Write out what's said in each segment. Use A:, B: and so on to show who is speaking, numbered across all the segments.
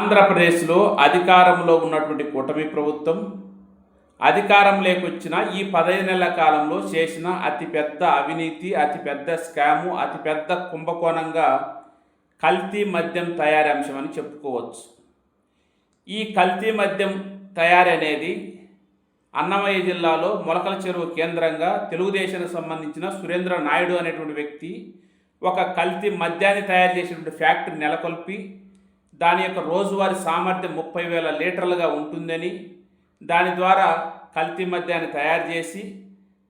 A: ఆంధ్రప్రదేశ్లో అధికారంలో ఉన్నటువంటి కూటమి ప్రభుత్వం అధికారం లేకొచ్చిన ఈ పదహైదు నెలల కాలంలో చేసిన అతిపెద్ద అవినీతి అతిపెద్ద స్కాము అతిపెద్ద కుంభకోణంగా కల్తీ మద్యం తయారీ అంశం అని చెప్పుకోవచ్చు. ఈ కల్తీ మద్యం తయారీ అనేది అన్నమయ్య జిల్లాలో మొలకల చెరువు కేంద్రంగా తెలుగుదేశానికి సంబంధించిన సురేంద్ర నాయుడు అనేటువంటి వ్యక్తి ఒక కల్తీ మద్యాన్ని తయారు చేసినటువంటి ఫ్యాక్టరీ నెలకొల్పి దాని యొక్క రోజువారీ సామర్థ్యం ముప్పై వేల లీటర్లుగా ఉంటుందని దాని ద్వారా కల్తీ మద్యాన్ని తయారు చేసి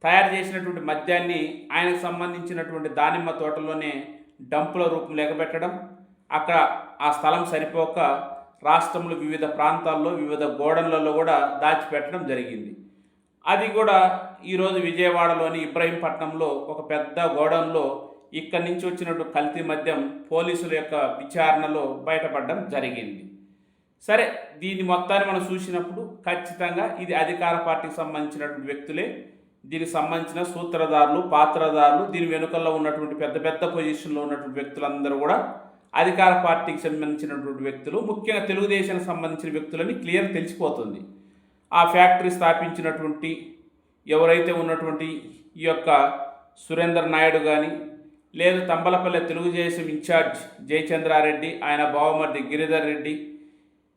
A: తయారు చేసినటువంటి మద్యాన్ని ఆయనకు సంబంధించినటువంటి దానిమ్మ తోటలోనే డంపుల రూపం లేకబెట్టడం అక్కడ ఆ స్థలం సరిపోక రాష్ట్రంలో వివిధ ప్రాంతాల్లో వివిధ గోడన్లలో కూడా దాచిపెట్టడం జరిగింది. అది కూడా ఈరోజు విజయవాడలోని ఇబ్రహీంపట్నంలో ఒక పెద్ద గోడౌన్లో ఇక్కడి నుంచి వచ్చినట్టు కల్తీ మద్యం పోలీసుల యొక్క విచారణలో బయటపడడం జరిగింది. సరే దీన్ని మొత్తాన్ని మనం చూసినప్పుడు ఖచ్చితంగా ఇది అధికార పార్టీకి సంబంధించినటువంటి వ్యక్తులే. దీనికి సంబంధించిన సూత్రధారులు పాత్రధారులు దీని వెనుకల్లో ఉన్నటువంటి పెద్ద పెద్ద పొజిషన్లో ఉన్నటువంటి వ్యక్తులందరూ కూడా అధికార పార్టీకి సంబంధించినటువంటి వ్యక్తులు ముఖ్యంగా తెలుగుదేశానికి సంబంధించిన వ్యక్తులని క్లియర్ తెలిసిపోతుంది. ఆ ఫ్యాక్టరీ స్థాపించినటువంటి ఎవరైతే ఉన్నటువంటి ఈ యొక్క సురేందర్ నాయుడు కానీ లేదు తంబలపల్లె తెలుగుదేశం ఇన్ఛార్జ్ జయచంద్రారెడ్డి ఆయన బావమర్ది గిరిధర్ రెడ్డి.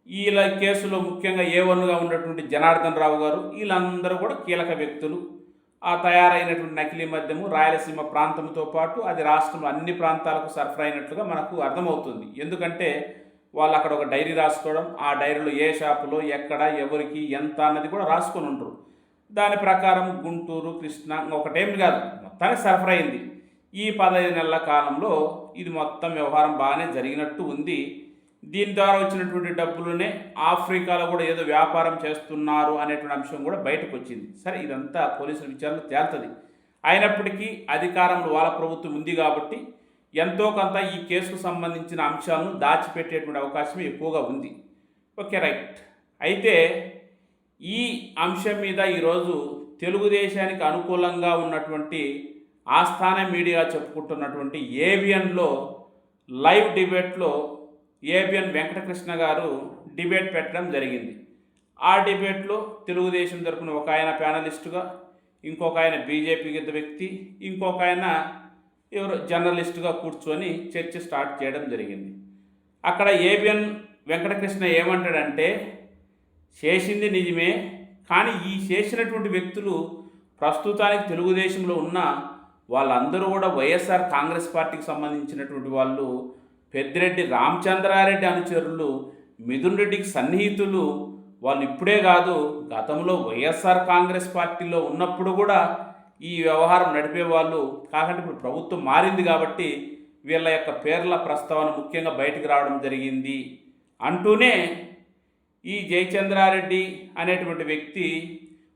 A: వీళ్ళ కేసులో ముఖ్యంగా ఏ వన్గా ఉన్నటువంటి జనార్దన్ రావు గారు వీళ్ళందరూ కూడా కీలక వ్యక్తులు. ఆ తయారైనటువంటి నకిలీ మద్యము రాయలసీమ ప్రాంతంతో పాటు అది రాష్ట్రంలో అన్ని ప్రాంతాలకు సరఫరా అయినట్లుగా మనకు అర్థమవుతుంది. ఎందుకంటే వాళ్ళు అక్కడ ఒక డైరీ రాసుకోవడం ఆ డైరీలో ఏ షాపులో ఎక్కడ ఎవరికి ఎంత అన్నది కూడా రాసుకొని ఉంటారు దాని ప్రకారం గుంటూరు కృష్ణ ఒకటేమి కాదు మొత్తానికి సరఫరా అయింది ఈ పదహైదు నెలల కాలంలో ఇది మొత్తం వ్యవహారం బాగానే జరిగినట్టు ఉంది. దీని ద్వారా వచ్చినటువంటి డబ్బులనే ఆఫ్రికాలో కూడా ఏదో వ్యాపారం చేస్తున్నారు అనేటువంటి అంశం కూడా బయటకు వచ్చింది. సరే ఇదంతా పోలీసుల విచారణ తేల్తుంది. అయినప్పటికీ అధికారంలో వాళ్ళ ప్రభుత్వం ఉంది కాబట్టి ఎంతో కొంత ఈ కేసుకు సంబంధించిన అంశాలను దాచిపెట్టేటువంటి అవకాశం ఎక్కువగా ఉంది. Okay right. అయితే ఈ అంశం మీద ఈరోజు తెలుగుదేశానికి అనుకూలంగా ఉన్నటువంటి ఆస్థాన మీడియా చెప్పుకుంటున్నటువంటి ఏబిఎన్లో లైవ్ డిబేట్లో ఏబిఎన్ వెంకటకృష్ణ గారు డిబేట్ పెట్టడం జరిగింది. ఆ డిబేట్లో తెలుగుదేశం తరపున ఒక ఆయన ప్యానలిస్టుగా ఇంకొక ఆయన బీజేపీ వ్యక్తి ఇంకొక ఆయన ఎవరు జర్నలిస్టుగా కూర్చొని చర్చ స్టార్ట్ చేయడం జరిగింది. అక్కడ ఏబిఎన్ వెంకటకృష్ణ ఏమంటాడంటే చేసింది నిజమే కానీ ఈ చేసినటువంటి వ్యక్తులు ప్రస్తుతానికి తెలుగుదేశంలో ఉన్న వాళ్ళందరూ కూడా వైఎస్ఆర్ కాంగ్రెస్ పార్టీకి సంబంధించినటువంటి వాళ్ళు పెద్దిరెడ్డి రామచంద్రారెడ్డి అనుచరులు మిథున్ రెడ్డికి సన్నిహితులు. వాళ్ళు ఇప్పుడే కాదు గతంలో వైఎస్ఆర్ కాంగ్రెస్ పార్టీలో ఉన్నప్పుడు కూడా ఈ వ్యవహారం నడిపే వాళ్ళు. కాకంటే ఇప్పుడు ప్రభుత్వం మారింది కాబట్టి వీళ్ళ యొక్క పేర్ల ప్రస్తావన ముఖ్యంగా బయటకు రావడం జరిగింది అంటూనే ఈ జయచంద్రారెడ్డి అనేటువంటి వ్యక్తి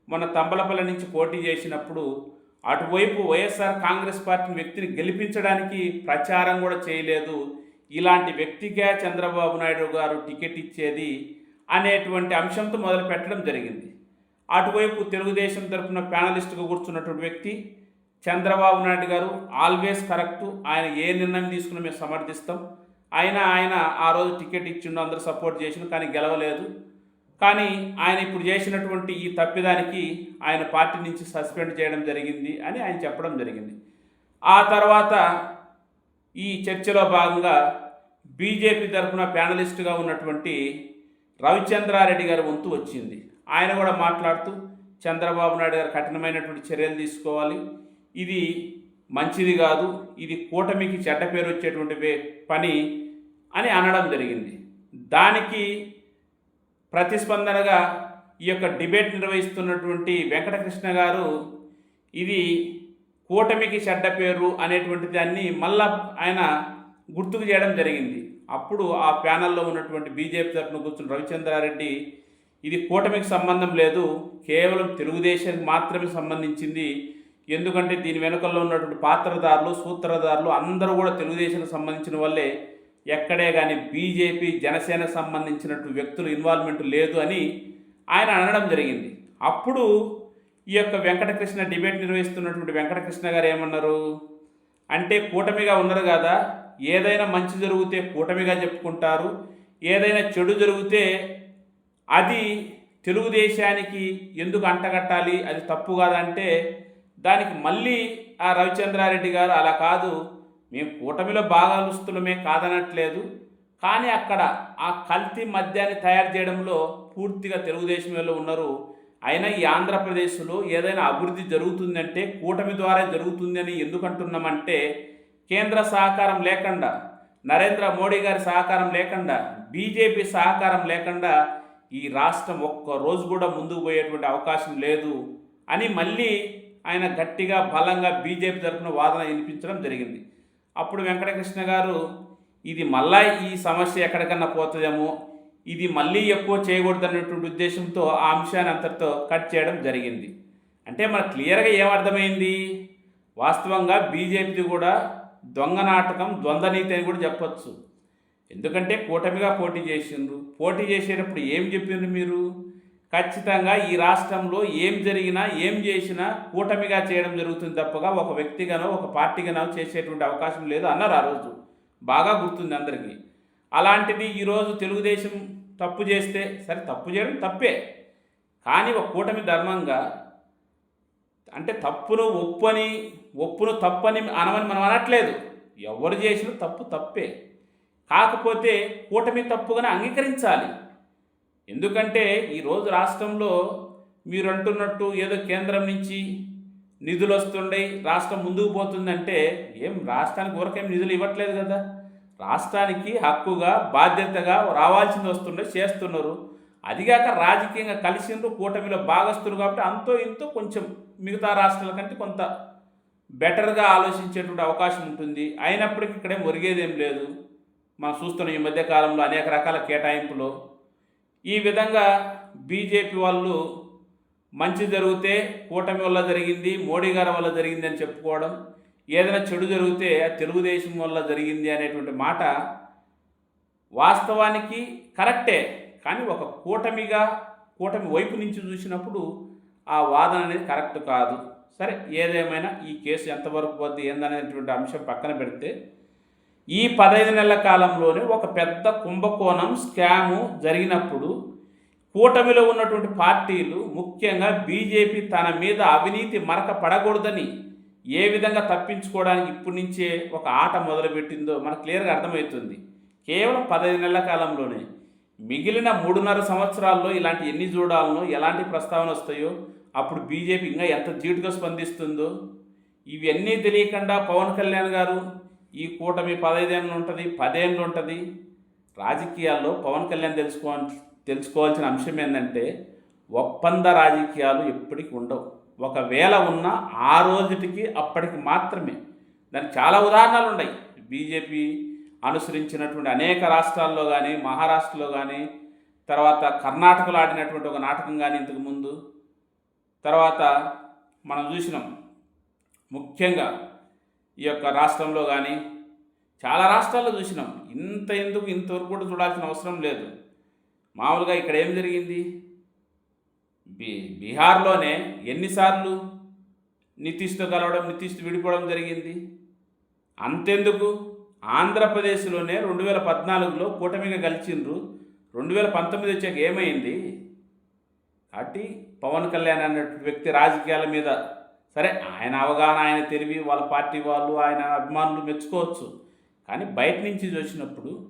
A: మన తంబలపల్లి నుంచి పోటీ చేసినప్పుడు అటువైపు వైఎస్ఆర్ కాంగ్రెస్ పార్టీ వ్యక్తిని గెలిపించడానికి ప్రచారం కూడా చేయలేదు. ఇలాంటి వ్యక్తిగా చంద్రబాబు నాయుడు గారు టికెట్ ఇచ్చేది అనేటువంటి అంశంతో మొదలు పెట్టడం జరిగింది. అటువైపు తెలుగుదేశం తరఫున ప్యానలిస్టుగా కూర్చున్నటువంటి వ్యక్తి చంద్రబాబు నాయుడు గారు ఆల్వేస్ కరెక్ట్ ఆయన ఏ నిర్ణయం తీసుకున్న మేము సమర్థిస్తాం. అయినా ఆయన ఆ రోజు టికెట్ ఇచ్చిండు అందరూ సపోర్ట్ చేసిన కానీ గెలవలేదు. కానీ ఆయన ఇప్పుడు చేసినటువంటి ఈ తప్పిదానికి ఆయన పార్టీ నుంచి సస్పెండ్ చేయడం జరిగింది అని ఆయన చెప్పడం జరిగింది. ఆ తర్వాత ఈ చర్చలో భాగంగా బీజేపీ తరఫున ప్యానలిస్టుగా ఉన్నటువంటి రవిచంద్రారెడ్డి గారి వంతు వచ్చింది. ఆయన కూడా మాట్లాడుతూ చంద్రబాబు నాయుడు గారు కఠినమైనటువంటి చర్యలు తీసుకోవాలి. ఇది మంచిది కాదు. ఇది కూటమికి చెడ్డ పేరు వచ్చేటువంటి పని అని అనడం జరిగింది. దానికి ప్రతిస్పందనగా ఈ యొక్క డిబేట్ నిర్వహిస్తున్నటువంటి వెంకటకృష్ణ గారు ఇది కూటమికి చెడ్డ పేరు అనేటువంటి దాన్ని మళ్ళా ఆయన గుర్తుకు చేయడం జరిగింది. అప్పుడు ఆ ప్యానల్లో ఉన్నటువంటి బీజేపీ తరఫున కూర్చున్న రవిచంద్రారెడ్డి ఇది కూటమికి సంబంధం లేదు కేవలం తెలుగుదేశానికి మాత్రమే సంబంధించింది. ఎందుకంటే దీని వెనుకల్లో ఉన్నటువంటి పాత్రదారులు సూత్రధారులు అందరూ కూడా తెలుగుదేశానికి సంబంధించిన వాళ్ళే. ఎక్కడే కానీ బీజేపీ జనసేన సంబంధించినట్టు వ్యక్తులు ఇన్వాల్వ్మెంట్ లేదు అని ఆయన అనడం జరిగింది. అప్పుడు ఈ యొక్క వెంకటకృష్ణ డిబేట్ నిర్వహిస్తున్నటువంటి వెంకటకృష్ణ గారు ఏమన్నారు? అంటే కూటమిగా ఉన్నారు కదా ఏదైనా మంచి జరిగితే కూటమిగా చెప్పుకుంటారు ఏదైనా చెడు జరిగితే అది తెలుగుదేశానికి ఎందుకు అంటగట్టాలి అది తప్పు కాదంటే దానికి మళ్ళీ ఆ రవిచంద్రారెడ్డి గారు అలా కాదు మేము కూటమిలో భాగస్తులమే కాదనట్లేదు. కానీ అక్కడ ఆ కల్తీ మద్యాన్ని తయారు చేయడంలో పూర్తిగా తెలుగుదేశం వాళ్ళు ఉన్నారు. అయినా ఈ ఆంధ్రప్రదేశ్లో ఏదైనా అభివృద్ధి జరుగుతుందంటే కూటమి ద్వారా జరుగుతుందని ఎందుకంటున్నామంటే కేంద్ర సహకారం లేకుండా నరేంద్ర మోడీ గారి సహకారం లేకుండా బీజేపీ సహకారం లేకుండా ఈ రాష్ట్రం ఒక్క రోజు కూడా ముందుకు పోయేటువంటి అవకాశం లేదు అని మళ్ళీ ఆయన గట్టిగా బలంగా బీజేపీ తరఫున వాదన వినిపించడం జరిగింది. అప్పుడు వెంకటకృష్ణ గారు ఇది మళ్ళా ఈ సమస్య ఎక్కడికన్నా పోతుందేమో? ఇది మళ్ళీ ఎక్కువ చేయకూడదన్నటువంటి ఉద్దేశంతో ఆ అంశాన్ని అంతటితో కట్ చేయడం జరిగింది. అంటే మనకు క్లియర్గా ఏమర్థమైంది వాస్తవంగా బీజేపీది కూడా దొంగ నాటకం ద్వంద్వ నీతి అని కూడా చెప్పచ్చు. ఎందుకంటే కూటమిగా పోటీ చేసిండ్రు. పోటీ చేసేటప్పుడు ఏం చెప్పిండ్రు మీరు? ఖచ్చితంగా ఈ రాష్ట్రంలో ఏం జరిగినా ఏం చేసినా కూటమిగా చేయడం జరుగుతుంది తప్పగా. ఒక వ్యక్తిగానో ఒక పార్టీగానో చేసేటువంటి అవకాశం లేదు అన్నారు ఆ రోజు. బాగా గుర్తుంది అందరికీ. అలాంటిది ఈరోజు తెలుగుదేశం తప్పు చేస్తే సరే తప్పు చేయడం తప్పే. కానీ ఒక కూటమి ధర్మంగా అంటే తప్పును ఒప్పని ఒప్పును తప్పని అనమని మనం అనట్లేదు. ఎవరు చేసిన తప్పు తప్పే. కాకపోతే కూటమి తప్పుగానే అంగీకరించాలి. ఎందుకంటే ఈరోజు రాష్ట్రంలో మీరు అంటున్నట్టు ఏదో కేంద్రం నుంచి నిధులు వస్తుండే రాష్ట్రం ముందుకు పోతుందంటే ఏం రాష్ట్రానికి ఊరకేం నిధులు ఇవ్వట్లేదు కదా. రాష్ట్రానికి హక్కుగా బాధ్యతగా రావాల్సింది వస్తుండే చేస్తున్నారు. అదిగాక రాజకీయంగా కలిసిండ్రు కూటమిలో భాగస్తులు కాబట్టి అంతో ఇంతో కొంచెం మిగతా రాష్ట్రాల కంటే కొంత బెటర్గా ఆలోచించేటువంటి అవకాశం ఉంటుంది. అయినప్పటికీ ఇక్కడేం ఒరిగేదేం లేదు. మనం చూస్తున్నాం ఈ మధ్య కాలంలో అనేక రకాల కేటాయింపులు. ఈ విధంగా బీజేపీ వాళ్ళు మంచి జరిగితే కూటమి వల్ల జరిగింది మోడీ గారి వల్ల జరిగింది అని చెప్పుకోవడం ఏదైనా చెడు జరిగితే తెలుగుదేశం వల్ల జరిగింది అనేటువంటి మాట వాస్తవానికి కరెక్టే. కానీ ఒక కూటమిగా కూటమి వైపు నుంచి చూసినప్పుడు ఆ వాదన అనేది కరెక్ట్ కాదు. సరే ఏదేమైనా ఈ కేసు ఎంతవరకు పోద్ది ఏందనేటువంటి అంశం పక్కన పెడితే ఈ పదహైదు నెలల కాలంలోనే ఒక పెద్ద కుంభకోణం స్కాము జరిగినప్పుడు కూటమిలో ఉన్నటువంటి పార్టీలు ముఖ్యంగా బీజేపీ తన మీద అవినీతి మరక పడకూడదని ఏ విధంగా తప్పించుకోవడానికి ఇప్పటి నుంచే ఒక ఆట మొదలుపెట్టిందో మనకు క్లియర్గా అర్థమవుతుంది. కేవలం పదహైదు నెలల కాలంలోనే మిగిలిన మూడున్నర సంవత్సరాల్లో ఇలాంటి ఎన్ని చూడాలనో ఎలాంటి ప్రస్తావన వస్తాయో అప్పుడు బీజేపీ ఇంకా ఎంత జీటుగా స్పందిస్తుందో ఇవన్నీ తెలియకుండా పవన్ కళ్యాణ్ గారు ఈ కూటమి పదైదేళ్ళు ఉంటుంది పదేళ్ళు ఉంటుంది. రాజకీయాల్లో పవన్ కళ్యాణ్ తెలుసుకో తెలుసుకోవాల్సిన అంశం ఏంటంటే ఒప్పంద రాజకీయాలు ఎప్పటికీ ఉండవు. ఒకవేళ ఉన్న ఆ రోజుటికి అప్పటికి మాత్రమే. దానికి చాలా ఉదాహరణలు ఉన్నాయి. బీజేపీ అనుసరించినటువంటి అనేక రాష్ట్రాల్లో కానీ మహారాష్ట్రలో కానీ తర్వాత కర్ణాటకలో ఆడినటువంటి ఒక నాటకం కానీ ఇంతకు ముందు. తర్వాత మనం చూసినాం. ముఖ్యంగా ఈ యొక్క రాష్ట్రంలో కానీ చాలా రాష్ట్రాల్లో చూసినాం. ఇంత ఎందుకు ఇంతవరకు కూడా చూడాల్సిన అవసరం లేదు. మామూలుగా ఇక్కడ ఏం జరిగింది? బీ బీహార్లోనే ఎన్నిసార్లు నితీష్తో కలవడం నితీష్తో విడిపోవడం జరిగింది. అంతెందుకు? ఆంధ్రప్రదేశ్లోనే రెండు వేల పద్నాలుగులో కూటమిగా కలిసిండ్రు రెండు వేల పంతొమ్మిది వచ్చాక ఏమైంది? కాబట్టి పవన్ కళ్యాణ్ అన్నటువంటి వ్యక్తి రాజకీయాల మీద సరే ఆయన అవగాహన ఆయన తెలివి వాళ్ళ పార్టీ వాళ్ళు ఆయన అభిమానులు మెచ్చుకోవచ్చు. కానీ బయట నుంచి చూసినప్పుడు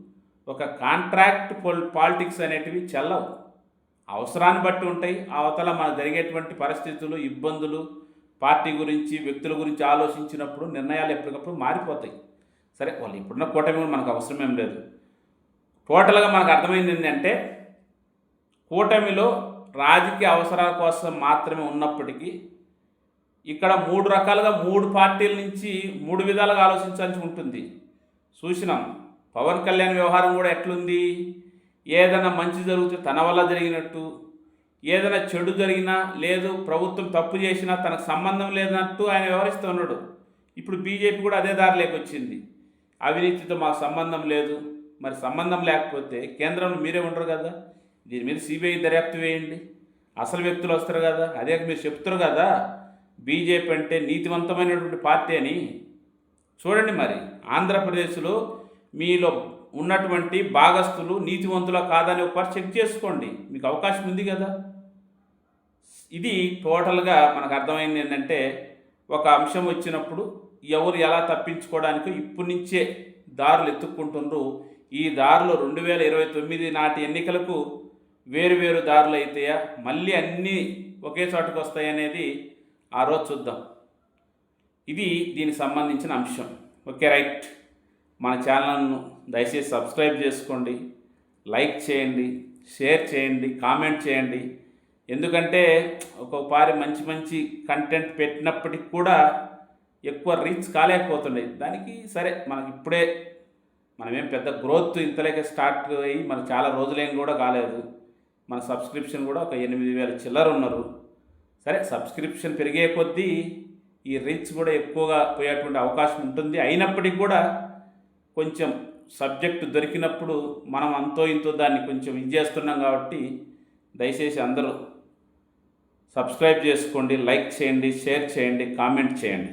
A: ఒక కాంట్రాక్ట్ పొల్ పాలిటిక్స్ అనేటివి చెల్లవు. అవసరాన్ని బట్టి ఉంటాయి. అవతల మనకు జరిగేటువంటి పరిస్థితులు ఇబ్బందులు పార్టీ గురించి వ్యక్తుల గురించి ఆలోచించినప్పుడు నిర్ణయాలు ఎప్పటికప్పుడు మారిపోతాయి. సరే వాళ్ళు ఇప్పుడున్న కూటమి మనకు అవసరం ఏం లేదు. టోటల్గా మనకు అర్థమైంది ఏంటంటే కూటమిలో రాజకీయ అవసరాల కోసం మాత్రమే ఉన్నప్పటికీ ఇక్కడ మూడు రకాలుగా మూడు పార్టీల నుంచి మూడు విధాలుగా ఆలోచించాల్సి ఉంటుంది. చూసినాం. పవన్ కళ్యాణ్ వ్యవహారం కూడా ఎట్లుంది? ఏదైనా మంచి జరిగితే తన వల్ల జరిగినట్టు ఏదైనా చెడు జరిగినా లేదు ప్రభుత్వం తప్పు చేసినా తనకు సంబంధం లేదన్నట్టు ఆయన వ్యవహరిస్తున్నాడు ఇప్పుడు బీజేపీ కూడా అదే దారిలోకి వచ్చింది. అవినీతితో మాకు సంబంధం లేదు. మరి సంబంధం లేకపోతే కేంద్రంలో మీరే ఉండరు కదా? దీని మీద సిబిఐ దర్యాప్తు వేయండి. అసలు వ్యక్తులు వస్తారు కదా? అదే మీరు చెప్తారు కదా? బీజేపీ అంటే నీతివంతమైనటువంటి పార్టీ అని. చూడండి మరి ఆంధ్రప్రదేశ్లో మీలో ఉన్నటువంటి భాగస్తులు నీతివంతులా కాదని ఒకసారి చెక్ చేసుకోండి. మీకు అవకాశం ఉంది కదా? ఇది టోటల్గా మనకు అర్థమైంది ఏంటంటే ఒక అంశం వచ్చినప్పుడు ఎవరు ఎలా తప్పించుకోవడానికి ఇప్పటి నుంచే దారులు ఎత్తుక్కుంటుండ్రు. ఈ దారులు రెండు వేల ఇరవై తొమ్మిది నాటి ఎన్నికలకు వేరు వేరు దారులు అయితాయా మళ్ళీ అన్నీ ఒకే చోటుకు వస్తాయనేది ఆ రోజు చూద్దాం. ఇది దీనికి సంబంధించిన అంశం. Okay right. మన ఛానల్ను దయచేసి సబ్స్క్రైబ్ చేసుకోండి లైక్ చేయండి షేర్ చేయండి కామెంట్ చేయండి. ఎందుకంటే ఒక్కొక్కసారి మంచి మంచి కంటెంట్ పెట్టినప్పటికి కూడా ఎక్కువ రీచ్ కాలేకపోతుండే దానికి సరే మనకి ఇప్పుడే మనమేం పెద్ద గ్రోత్ ఇంతలేకే స్టార్ట్ అయ్యి మనకు చాలా రోజులేం కూడా కాలేదు. మన సబ్స్క్రిప్షన్ కూడా ఒక ఎనిమిది వేల చిల్లర ఉన్నారు. సరే సబ్స్క్రిప్షన్ పెరిగే కొద్దీ ఈ రీచ్ కూడా ఎక్కువగా పోయేటువంటి అవకాశం ఉంటుంది. అయినప్పటికీ కూడా కొంచెం సబ్జెక్ట్ దొరికినప్పుడు మనం అంతో ఇంతో దాన్ని కొంచెం ఇది చేస్తున్నాం కాబట్టి దయచేసి అందరూ సబ్స్క్రైబ్ చేసుకోండి లైక్ చేయండి షేర్ చేయండి కామెంట్ చేయండి.